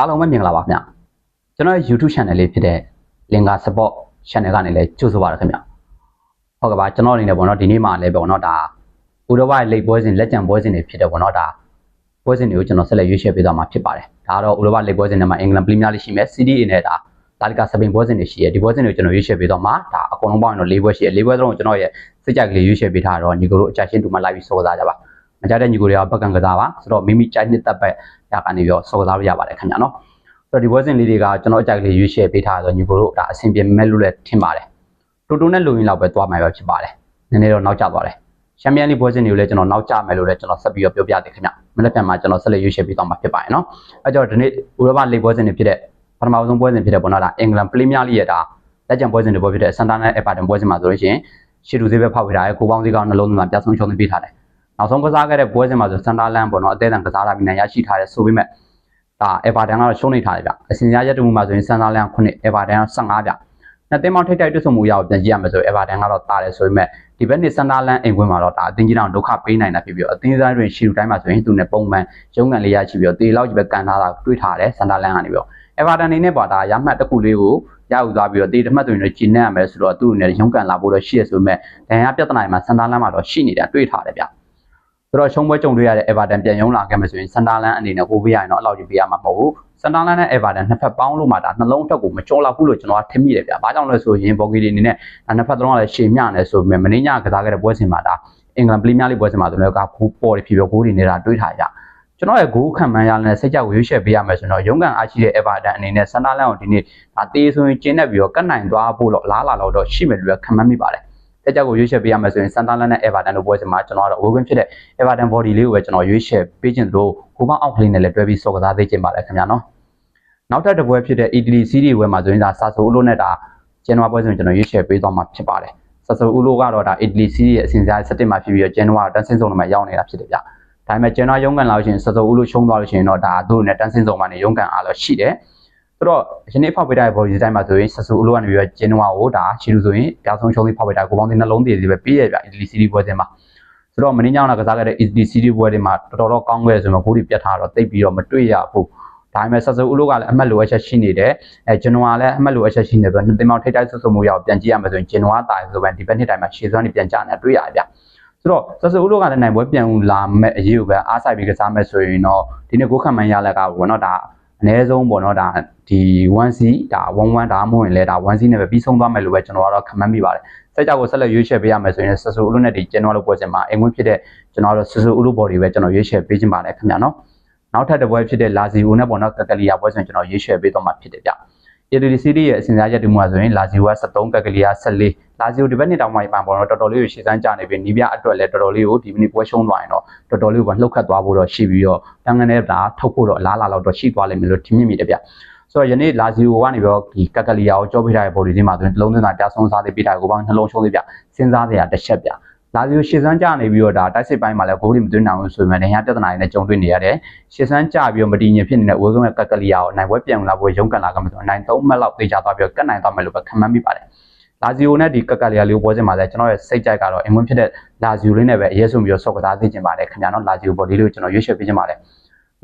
အားလုံးပဲမင်္ဂလာပါခင်ဗျကျွန်တော်ရဲ့ YouTube channel လေးဖြစ်တဲ့ Linga Support channel ကနေလည်းကြိုဆိုပါရခင်ဗျဟုတ်ကဲ့ပါကျွန်တော်အနေနဲ့ပေါ့နော်ဒီနေ့မှလည်းပေါ့နော်ဒါဥရောပရဲ့လိပ်ပွဲစဉ်လက်ကျန်ပွဲစဉ်တွေဖြစ်တဲ့ပေါ့နော်ဒါပွဲစဉ်တွေကိုကျွန်တော်ဆက်လက်ရွေးချယ်ပေးသွားမှာဖြစ်ပါတယ်ဒါကတော့ဥရောပလိပ်ပွဲစဉ်တွေမှာအင်္ဂလန်ပရီးမီးယားလိရှိမယ် CDA နဲ့ဒါတာလီကာစပိန်ပွဲစဉ်တွေရှိတယ်ဒီပွဲစဉ်တွေကိုကျွန်တော်ရွေးချယ်ပေးသွားမှာဒါအကုန်လုံးပေါင်းရင်တော့၄ပွဲရှိတယ်၄ပွဲစလုံးကိုကျွန်တော်ရဲ့စိတ်ကြိုက်ကလေးရွေးချယ်ပေးထားတော့ညီကိုတို့အကြရှင်းတူမှလိုက်ပြီးစောကစားကြပါ မကြတဲ့ညီကိုတွေကဘက်ကံကစားပါဆိုတော့မိမိကြိုက်နှစ်သက်ပဲရကနေပြီးတော့စောကစားလို့ရပါတယ်ခင်ဗျာနော်ဆိုတော့ဒီပွဲစဉ်လေးတွေကကျွန်တော်အကြိုက်လေးရွေးချယ်ပေးထားဆိုညီကိုတို့ဒါအဆင်ပြေမဲ့လို့လည်းထင်ပါတယ်တိုတိုနဲ့လူရင်းလောက်ပဲသွားမှာပဲဖြစ်ပါတယ်နည်းနည်းတော့နောက်ကျသွားတယ်ချန်ပီယံလိပွဲစဉ်တွေကိုလည်းကျွန်တော်နောက်ကျမယ်လို့လည်းကျွန်တော်ဆက်ပြီးတော့ပြောပြသေးခင်ဗျမနေ့ပြန်မှာကျွန်တော်ဆက်လက်ရွေးချယ်ပေးသွားမှာဖြစ်ပါတယ်နော်အဲကြောင့်ဒီနေ့ဥရောပလိပွဲစဉ်တွေဖြစ်တဲ့ပထမဆုံးပွဲစဉ်ဖြစ်တဲ့ပေါ့နော်ဒါအင်္ဂလန်ပရီးမီးယားလိရဲ့ဒါလက်ကျန်ပွဲစဉ်တွေပွဲဖြစ်တဲ့ဆန်တာနဲ့အပါတန်ပွဲစဉ်မှာဆိုလို့ရှိရင်ရှီတူသေးပဲဖောက်ပေးထားတယ်ကိုပေါင်းစည်းကောင်းနှလုံးသွင်းမှာပြဆုံးချုံသွင်းပေးထားတယ် နောက်ဆုံးကစားခဲ့တဲ့ပွဲစဉ်မှာဆိုဆန်တာလန်ပေါ့နော်အသေးအံကစားလာပြီးနိုင်ရရှိထားတယ်ဆိုပေမဲ့ဒါအေဗာတန်ကတော့ရှုံးနေထားတယ်ဗျအစင်ရရက်တူမှုမှာဆိုရင်ဆန်သာလန်9အေဗာတန်က15ဗျနှစ်သင်းပေါင်းထိပ်တိုက်တွေ့ဆုံမှုရအောင်ပြန်ကြည့်ရမယ်ဆိုရင်အေဗာတန်ကတော့တာတယ်ဆိုပေမဲ့ဒီဘက်နေ့ဆန်သာလန်အိမ်ခွင်းမှာတော့ဒါအသင်းကြီးတောင်ဒုက္ခပေးနိုင်တာဖြစ်ပြီးတော့အသင်းသားတွင်ရှီလူတိုင်းမှာဆိုရင်သူနဲ့ပုံမှန်ရုံးကန်လေးရရှိပြီးတော့တေလောက်ကြီးပဲကန်ထားတာတွေ့ထားတယ်ဆန်သာလန်ကနေပြီးတော့အေဗာတန်အနေနဲ့ပေါ့ဒါရမှတ်တစ်ခုလေးကိုရယူသွားပြီးတော့တေတမှတ်တွင်တော့ကျင်းနေရမယ်ဆိုတော့သူ့အနေနဲ့ရုံးကန်လာဖို့တော့ရှိရဆိုပေမဲ့ဒဏ်ရာပြဿနာတွေမှာဆန်သာလန်မှာတော့ရှိနေတာတွေ့ထားတယ်ဗျ ဆိုတော့ရှုံးပွဲကြုံတွေ့ရတဲ့ Everton ပြန်ရုံးလာခဲ့မယ်ဆိုရင်စန်တာလန်အနေနဲ့ဟိုပေးရရင်တော့အလောက်ကြီးပေးရမှာမဟုတ်ဘူးစန်တာလန်နဲ့ Everton နှစ်ဖက်ပေါင်းလို့မှဒါနှလုံးထက်ကိုမကျော်လောက်ဘူးလို့ကျွန်တော်ကထင်မိတယ်ဗျာ။ဘာကြောင့်လဲဆိုရင်ဘော်ဂီဒီအနေနဲ့ဒါနှစ်ဖက်သုံးကလည်းရှေ့မျှနေဆိုပေမဲ့မင်းညကစားခဲ့တဲ့ပွဲစဉ်မှာဒါအင်္ဂလန်ပရီးမီးယားလိပွဲစဉ်မှာသူတို့ကဂိုးပေါ်တယ်ဖြစ်ပြီးဂိုးတွေနေတာတွေးထားကြ။ကျွန်တော်ရဲ့ဂိုးခံမှန်းရတဲ့စိတ်ကြောက်ရွေးချယ်ပေးရမယ်ဆိုတော့ရုံးကန်အားရှိတဲ့ Everton အနေနဲ့စန်တာလန်ကိုဒီနေ့ဒါတေးဆိုရင်ကျင်းနေပြီးတော့ကတ်နိုင်သွားဖို့တော့လားလာတော့တော့ရှိမယ်လို့ခံမှန်းမိပါတယ်။ တက်ကြကိုရွေးချယ်ပေးရမယ်ဆိုရင်စန်တာလန်နဲ့ Everton တို့ပွဲစဉ်မှာကျွန်တော်ကတော့ဝေခွင့်ဖြစ်တဲ့ Everton body လေးကိုပဲကျွန်တော်ရွေးချယ်ပေးခြင်းတို့ဟိုဘအောက်ကလေးနဲ့လည်းတွဲပြီးစော်ကစားသေးခြင်းပါတယ်ခင်ဗျာနော်။နောက်ထပ်တစ်ပွဲဖြစ်တဲ့ Italy Serie ပွဲမှာဆိုရင်ဒါဆာဆိုအူလိုနဲ့ဒါဂျန်နဝါပွဲစဉ်ကျွန်တော်ရွေးချယ်ပေးသွားမှာဖြစ်ပါတယ်။ဆာဆိုအူလိုကတော့ဒါ Italy Serie ရဲ့အစဉ်စား7မှာဖြစ်ပြီးတော့ဂျန်နဝါတန်းစင်းစုံမှာရောက်နေတာဖြစ်တယ်ဗျ။ဒါပေမဲ့ဂျန်နဝါရုံးကန်လာလို့ရှိရင်ဆာဆိုအူလိုရှုံးသွားလို့ရှိရင်တော့ဒါသူ့နဲ့တန်းစင်းစုံမှာနေရုံးကန်အားလို့ရှိတယ်။ ဆိုတော့ယနေ့ဖောက်ပေးတဲ့ body ဒီတိုင်းမှာဆိုရင်ဆာဆိုအူလိုကနေပြီးတော့ဂျန်နဝါကိုဒါချီလူဆိုရင်ပြားဆုံးရှုံးပြီးဖောက်ပေးတာကိုပေါင်းတဲ့နှလုံးသေးသေးပဲပေးရဗျ Italy Serie ပွဲစဉ်မှာဆိုတော့မင်းညောင်းကစားခဲ့တဲ့ Italy Serie ပွဲတွေမှာတော်တော်တော့ကောင်းခဲ့ဆိုမှဂိုးတွေပြတ်ထားတော့တိတ်ပြီးတော့မတွေ့ရဘူးဒါပေမဲ့ဆက်စုပ်ဦးလို့ကလည်းအမှတ်လိုအပ်ချက်ရှိနေတယ်အဲကျွန်တော်ကလည်းအမှတ်လိုအပ်ချက်ရှိနေပြီးနှစ်သိန်းပေါင်းထိတိုက်ဆွဆွမှုရအောင်ပြန်ကြည့်ရမယ်ဆိုရင်ကျွန်တော်ကတာဆိုပဲဒီဘက်နှစ်တိုင်းမှာရှေ့စွမ်းနေပြန်ကြနေတွေ့ရတယ်ဗျဆိုတော့ဆက်စုပ်ဦးလို့ကလည်းနိုင်ပွဲပြန်လာမဲ့အရေးကိုပဲအားဆိုင်ပြီးကစားမဲ့ဆိုရင်တော့ဒီနေ့ကိုခန့်မှန်းရလက်ကဘောနော်ဒါ အနည်းဆုံးပေါ့နော်ဒါဒီ 1C ဒါ11ဒါမှမဟုတ်ရင်လည်းဒါ 1C နဲ့ပဲပြီးဆုံးသွားမယ်လို့ပဲကျွန်တော်ကတော့ခန့်မှန်းမိပါတယ်စက်ကြောက်ကိုဆက်လက်ရွေးချယ်ပေးရမယ်ဆိုရင်ဆက်စုပ်ဦးလို့နဲ့ဒီကျွန်တော်တို့ပွဲစဉ်မှာအိမ်ဝင်ဖြစ်တဲ့ကျွန်တော်တို့ဆက်စုပ်ဦးလို့ဘော်ဒီပဲကျွန်တော်ရွေးချယ်ပေးခြင်းပါတယ်ခင်ဗျာနော်နောက်ထပ်တစ်ပွဲဖြစ်တဲ့လာဇီယိုနဲ့ပေါ့နော်ကကလီယာပွဲဆိုရင်ကျွန်တော်ရေးရှယ်ပေးတော့မှာဖြစ်တယ်ဗျ။ ADD CD ရဲ့အစဉ်စားရက်တူမှာဆိုရင်လာဇီယိုက73ကကလီယာ14 လာဇီယိုဒီဘက်နှစ်တောင်မှပန်ပေါ်တော့တော်တော်လေးကိုရှေ့စမ်းကြနေပြီနီးပြအတွက်လည်းတော်တော်လေးကိုဒီမိနစ်ပွဲရှုံးသွားရင်တော့တော်တော်လေးကိုလှုပ်ခတ်သွားဖို့တော့ရှိပြီးတော့တန်းကနေတာထုတ်ဖို့တော့အလားလာတော့ရှိသွားလိမ့်မယ်လို့ထင်မြင်မိတယ်ဗျ။ဆိုတော့ယနေ့လာဇီယိုကနေပြီးတော့ဒီကကလီယာကိုကြောပေးထားတဲ့ဘော်ဒီဒီမှာဆိုရင်လုံးသွင်းတာပြဆုံးစားသေးပေးထားကိုပေါင်းနှလုံးရှုံးသေးဗျစဉ်းစားစရာတစ်ချက်ဗျလာဇီယိုရှေ့စမ်းကြနေပြီးတော့ဒါတိုက်စစ်ပိုင်းမှာလည်းဂိုးတွေမသွင်းနိုင်ဘူးဆိုပေမဲ့နေရာပြဿနာတွေနဲ့ကြုံတွေ့နေရတယ်ရှေ့စမ်းကြပြီးတော့မတည်ငြိမ်ဖြစ်နေတဲ့ဝေကုန်းရဲ့ကက်ကလီယာကိုနိုင်ပွဲပြန်လာဖို့ရုန်းကန်လာကမှဆိုနိုင်3မှတ်လောက်သေချာသွားပြီးတော့ကတ်နိုင်သွားမယ်လို့ပဲခံမှန်းမိပါတယ် လာဇီယိုနဲ့ဒီကက်ကလီယာလေးပွဲစဉ်မှာလည်းကျွန်တော်ရဲ့စိတ်ကြိုက်ကတော့အင်ဝင်ဖြစ်တဲ့လာဇီယိုလေးနဲ့ပဲအရေးဆုံးပြီးတော့ဆော့ကစားသိချင်ပါတယ်ခင်ဗျာနော်လာဇီယိုဘော်ဒီလေးကိုကျွန်တော်ရွေးချယ်ပေးချင်ပါတယ်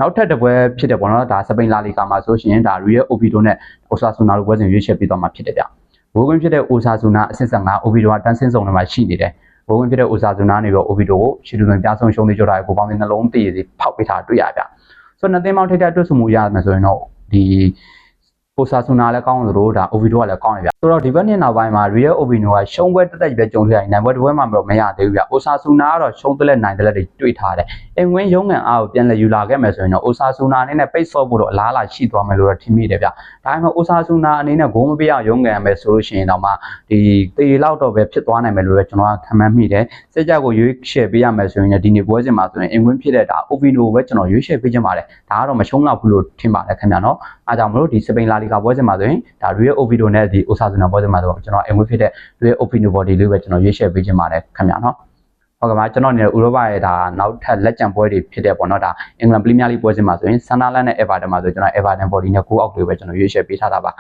နောက်ထပ်တစ်ပွဲဖြစ်တဲ့ပေါ့နော်ဒါစပိန်လာလီကာမှာဆိုရှင်ဒါ Real Oviedo နဲ့ Osasuna တို့ပွဲစဉ်ရွေးချယ်ပေးသွားမှာဖြစ်တယ်ဗျဘိုးကွင်းဖြစ်တဲ့ Osasuna အဆင့်15 Oviedo ကတန်းစင်းစုံတွေမှာရှိနေတယ်ဘိုးဝင်ဖြစ်တဲ့အိုစာဇူနာနေပြီး Oviedo ကိုရှီလူသွင်းပြဆုံးရှုံးသေးကြတာကိုပေါင်းတဲ့နှလုံးတည်စီဖောက်ပေးထားတွေ့ရဗျဆိုတော့နှစ်သိန်းပေါင်းထိပ်တိုက်တွေ့ဆုံမှုရမယ်ဆိုရင်တော့ဒီ ပိုစာဆူနာလည်းကောင်းသလိုဒါ Oviedo ကလည်းကောင်းတယ်ဗျဆိုတော့ဒီဘက်နှစ်နောက်ပိုင်းမှာ Real Oviedo ကရှုံးပွဲတက်တက်ပဲကြုံတွေ့ရရင်နိုင်ပွဲတစ်ပွဲမှမတော့မရသေးဘူးဗျ Osasuna ကတော့ရှုံးတဲ့လက်နိုင်တဲ့လက်တွေတွေ့ထားတယ်အင်ဝင်းရုံးငံအားကိုပြန်လည်ယူလာခဲ့မယ်ဆိုရင်တော့ Osasuna အနေနဲ့ပိတ်ဆော့ဖို့တော့အလားအလာရှိသွားမယ်လို့ထင်မိတယ်ဗျဒါပေမဲ့ Osasuna အနေနဲ့ဂိုးမပေးအောင်ရုံးငံရမယ်ဆိုလို့ရှိရင်တော့မှဒီတေလောက်တော့ပဲဖြစ်သွားနိုင်မယ်လို့ကျွန်တော်ကခံမှန်းမိတယ်စစ်ကြောက်ကိုရွေးချယ်ပေးရမယ်ဆိုရင်ဒီနေ့ပွဲစဉ်မှာဆိုရင်အင်ဝင်းဖြစ်တဲ့ဒါ Oviedo ပဲကျွန်တော်ရွေးချယ်ပေးခြင်းပါတယ်ဒါကတော့မရှုံးတော့ဘူးလို့ထင်ပါတယ်ခင်ဗျာနော်အားကြောင့်မလို့ဒီစပိန်လာလီဂါပွဲစဉ်မှာဆိုရင်ဒါ Real Oviedo နဲ့ဒီ Osasuna ပွဲစဉ်မှာဆိုကျွန်တော်အင်ဝင်းဖြစ်တဲ့ Real Oviedo body လေးပဲကျွန်တော်ရွေးချယ်ပေးခြင်းပါတယ်ခင်ဗျာနော်ဟုတ်ကဲ့ပါကျွန်တော်နေဥရောပရဲ့ဒါနောက်ထပ်လက်ကျန်ပွဲတွေဖြစ်တဲ့ပေါ့နော်ဒါအင်္ဂလန်ပရီးမီးယားလိပွဲစဉ်မှာဆိုရင်ဆန်နာလန်နဲ့အေဗာတန်မှာဆိုကျွန်တော်အေဗာတန် body နဲ့ကိုအောက်တွေပဲကျွန်တော်ရွေးချယ်ပေးထားတာပါ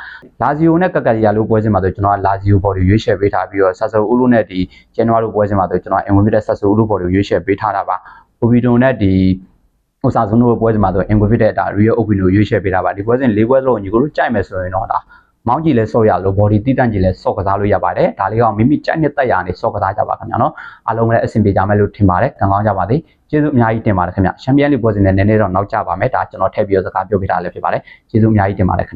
လာဇီယိုနဲ့ကကရီယာလိုပွဲစဉ်မှာဆိုကျွန်တော်ကလာဇီယို body ရွေးချယ်ပေးထားပြီးတော့ဆာဆိုဦးလူနဲ့ဒီဂျန်နဝါလိုပွဲစဉ်မှာဆိုကျွန်တော်အင်ဝင်ပြတဲ့ဆာဆိုဦးလူ body ကိုရွေးချယ်ပေးထားတာပါဘူဘီဒွန်နဲ့ဒီ ဟိုစာစုံတို့ပွဲစဉ်မှာဆိုအင်ကိုဖြစ်တဲ့ဒါ real open ကိုရွေးချယ်ပေးတာပါဒီပွဲစဉ်၄ပွဲစလုံးညီကိုတို့ကြိုက်မယ်ဆိုရင်တော့ဒါမောင်းကြည့်လဲဆော့ရလို့ body တိတန့်ကြည့်လဲဆော့ကစားလို့ရပါတယ်ဒါလေးကမိမိကြိုက်တဲ့တက်ရာနဲ့ဆော့ကစားကြပါခင်ဗျာနော်အားလုံးလည်းအဆင်ပြေကြမယ်လို့ထင်ပါတယ်ကံကောင်းကြပါစေကျေးဇူးအများကြီးတင်ပါတယ်ခင်ဗျချန်ပီယံလိပွဲစဉ်နဲ့နည်းနည်းတော့နောက်ကျပါမယ်ဒါကျွန်တော်ထည့်ပြီးတော့စကားပြောပြတာလည်းဖြစ်ပါတယ်ကျေးဇူးအများကြီးတင်ပါတယ်ခင်ဗျ